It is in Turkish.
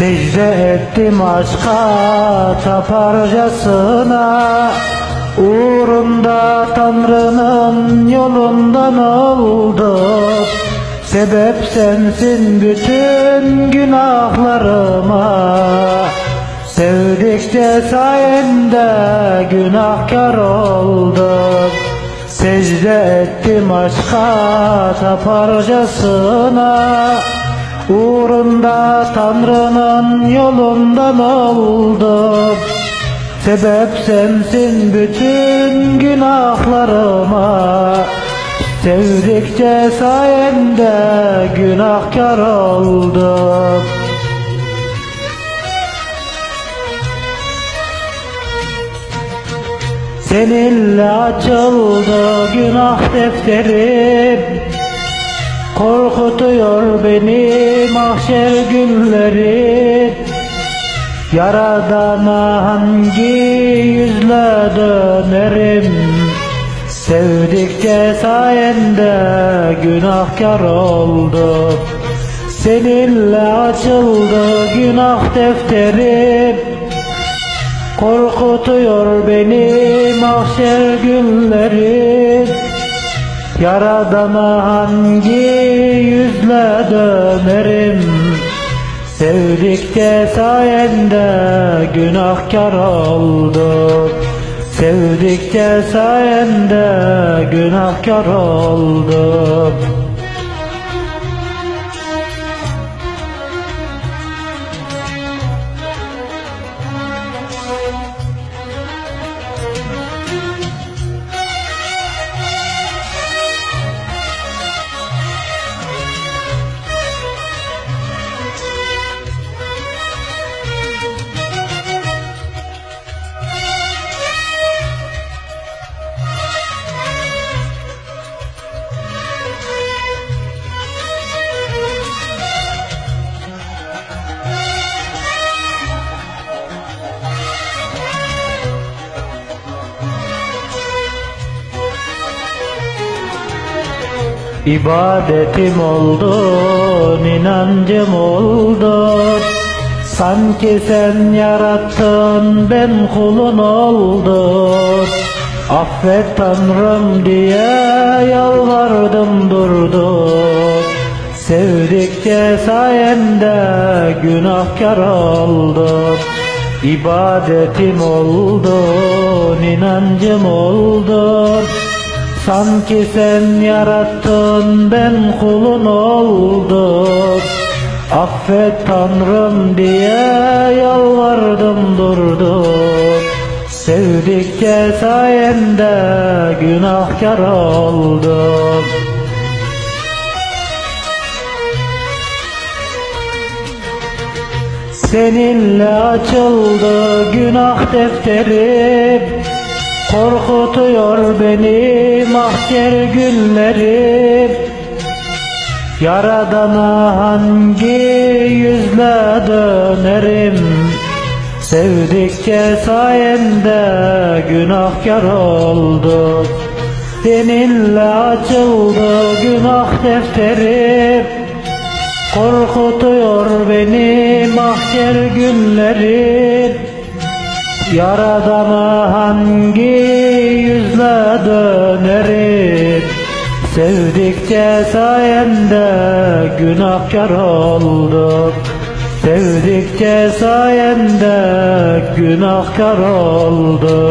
Secde ettim aşka taparcasına Uğrunda Tanrı'nın yolundan oldum Sebep sensin bütün günahlarıma. Sevdikçe sayende günahkar oldum Secde ettim aşka taparcasına Uğrunda Tanrı'nın yolundan oldum Sebep sensin bütün günahlarıma. Sevdikçe sayende günahkar oldum. Seninle açıldı günah defterim Korkutuyor beni mahşer günleri Yaradana hangi yüzle dönerim? Sevdikçe sayende günahkar oldum Seninle açıldı günah defterim. Korkutuyor beni mahşer günleri Yaradana hangi yüzle dönerim Sevdikçe sayende günahkar oldum Sevdikçe sayende günahkar oldum İbadetim oldun, inancım oldun Sanki sen yarattın, ben kulun oldum. Affet Tanrım diye yalvardım durdum Sevdikçe sayende günahkar oldum. İbadetim oldun, inancım oldun Sanki sen yarattın ben kulun oldum. Affet Tanrım diye yalvardım durdum. Sevdikçe sayende günahkar oldum. Seninle açıldı günah defterim Korkutuyor beni mahşer günleri Yaradana hangi yüzle dönerim? Sevdikçe sayende günahkar oldum Seninle açıldı günah defterim Korkutuyor beni mahşer günleri Yaradana hangi yüzle dönerim? Sevdikçe sayende günahkar oldum Sevdikçe sayende günahkar oldum